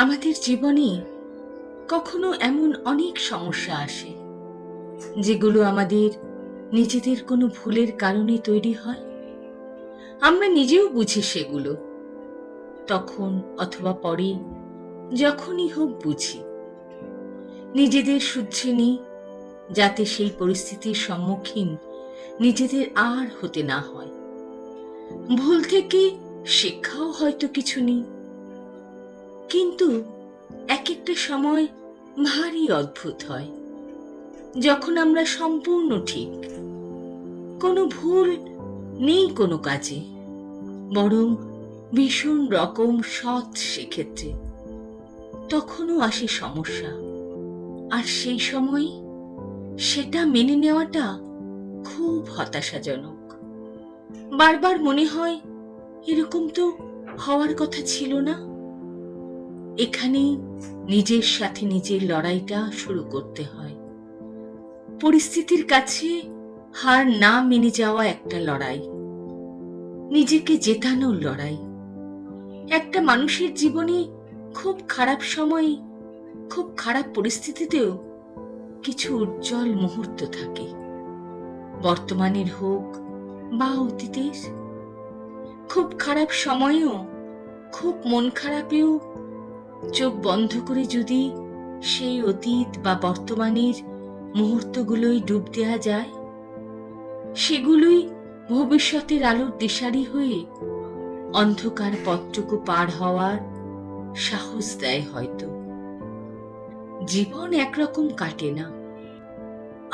আমাদের জীবনে কখনো এমন অনেক সমস্যা আসে, যেগুলো আমাদের নিজেদের কোনো ভুলের কারণে তৈরি হয়। আমরা নিজেও বুঝি সেগুলো, তখন অথবা পরে যখনই হোক বুঝি। নিজেদের শুদ্ধে নিই, যাতে সেই পরিস্থিতির সম্মুখীন নিজেদের আর হতে না হয়। ভুল থেকে শিক্ষাও হয়তো কিছু নেই। কিন্তু এক একটা সময় ভারী অদ্ভুত হয়। যখন আমরা সম্পূর্ণ ঠিক, কোনো ভুল নেই কোনো কাজে, বরং ভীষণ রকম সৎ সেক্ষেত্রে, তখনও আসে সমস্যা। আর সেই সময় সেটা মেনে নেওয়াটা খুব হতাশাজনক। বারবার মনে হয় এরকম তো হওয়ার কথা ছিল না। এখানেই নিজের সাথে নিজের লড়াইটা শুরু করতে হয়। পরিস্থিতির কাছে হার না মেনে যাওয়া একটা লড়াই, নিজেকে জেতানোর লড়াই। একটা মানুষের জীবনে খুব খারাপ সময়ে, খুব খারাপ পরিস্থিতিতেও কিছু উজ্জ্বল মুহূর্ত থাকে। বর্তমানের হোক বা অতীতের, খুব খারাপ সময়েও, খুব মন খারাপেও চোখ বন্ধ করে যদি সেই অতীত বা বর্তমানের মুহূর্তগুলোই ডুব দেওয়া যায়, সেগুলোই ভবিষ্যতের আলোর দিশারি হয়ে অন্ধকার পথটুকু পার হওয়ার সাহস দেয় হয়তো। জীবন একরকম কাটে না।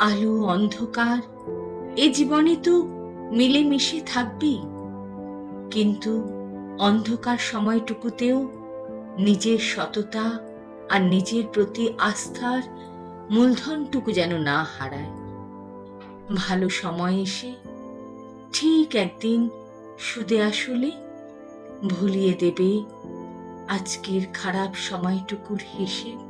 আলো, অন্ধকার, এ জীবনে তো মিলেমিশে থাকবেই। কিন্তু অন্ধকার সময়টুকুতেও নিজের সততা আর নিজের প্রতি আস্থার মূলধনটুকু যেন না হারায়। ভালো সময় এসে ঠিক একদিন সুদে আসলে ভুলিয়ে দেবে আজকের খারাপ সময়টুকুর হিসেব।